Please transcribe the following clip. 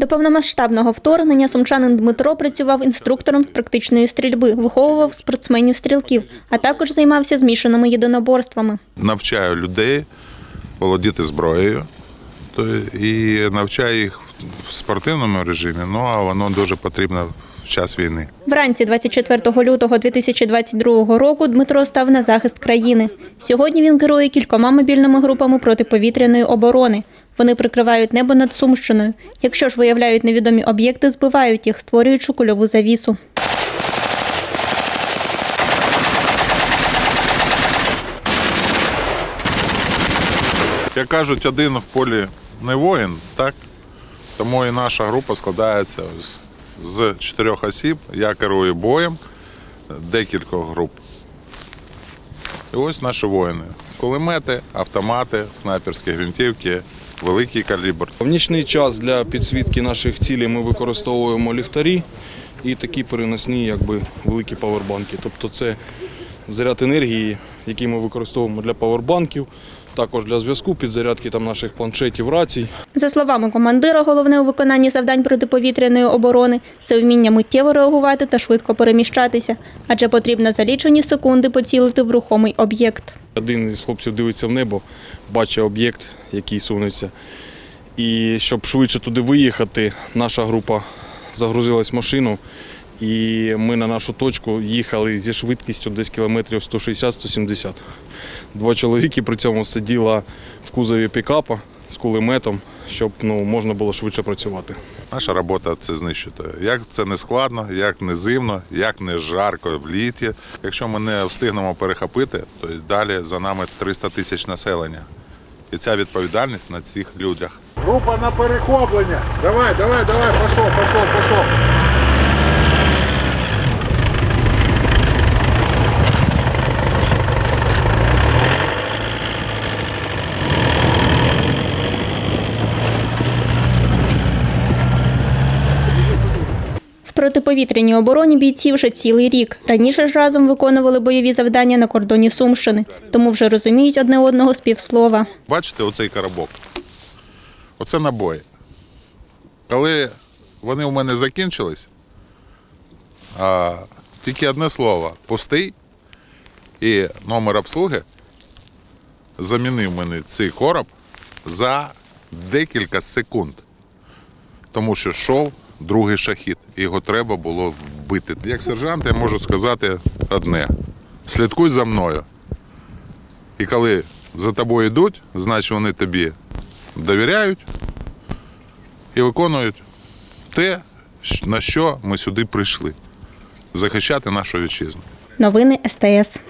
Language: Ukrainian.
До повномасштабного вторгнення сумчанин Дмитро працював інструктором з практичної стрільби, виховував спортсменів-стрілків, а також займався змішаними єдиноборствами. навчаю людей володіти зброєю і навчаю їх в спортивному режимі, ну а воно дуже потрібно в час війни. Вранці 24 лютого 2022 року Дмитро став на захист країни. Сьогодні він керує кількома мобільними групами протиповітряної оборони. Вони прикривають небо над Сумщиною. Якщо ж виявляють невідомі об'єкти, збивають їх, створюючи кульову завісу. Як кажуть, один в полі не воїн, так? Тому і наша група складається з, чотирьох осіб. Я керую боєм декількох груп. І ось наші воїни. Кулемети, автомати, снайперські гвинтівки, великий калібр. В нічний час для підсвітки наших цілей ми використовуємо ліхтарі і такі переносні, якби великі павербанки. Тобто це заряд енергії, який ми використовуємо для павербанків, також для зв'язку, підзарядки там наших планшетів, рацій. За словами командира, головне у виконанні завдань протиповітряної оборони це вміння миттєво реагувати та швидко переміщатися, адже потрібно за лічені секунди поцілити в рухомий об'єкт. Один із хлопців дивиться в небо, бачить об'єкт, який сунеться. І щоб швидше туди виїхати, наша група загрузилась в машину, і ми на нашу точку їхали зі швидкістю десь кілометрів 160-170. Два чоловіки при цьому сиділа в кузові пікапа з кулеметом, щоб ну, можна було швидше працювати. Наша робота це знищити. Як це не складно, як не зимно, як не жарко в літі. Якщо ми не встигнемо перехопити, то й далі за нами 300 тисяч населення. І ця відповідальність на цих людях. Група на перехоплення. Давай, давай, давай, пішов, пішов, пошов. Протиповітряній обороні бійці вже цілий рік. Раніше ж разом виконували бойові завдання на кордоні Сумщини, тому вже розуміють одне одного з півслова. Бачите оцей коробок? Оце набої. Коли вони у мене закінчились, тільки одне слово пустий і номер обслуги замінив мені цей короб за декілька секунд. Тому що йшов другий шахід, його треба було вбити. Як сержант, я можу сказати одне: слідкуй за мною. І коли за тобою йдуть, значить вони тобі довіряють і виконують те, на що ми сюди прийшли захищати нашу вітчизну. Новини СТС.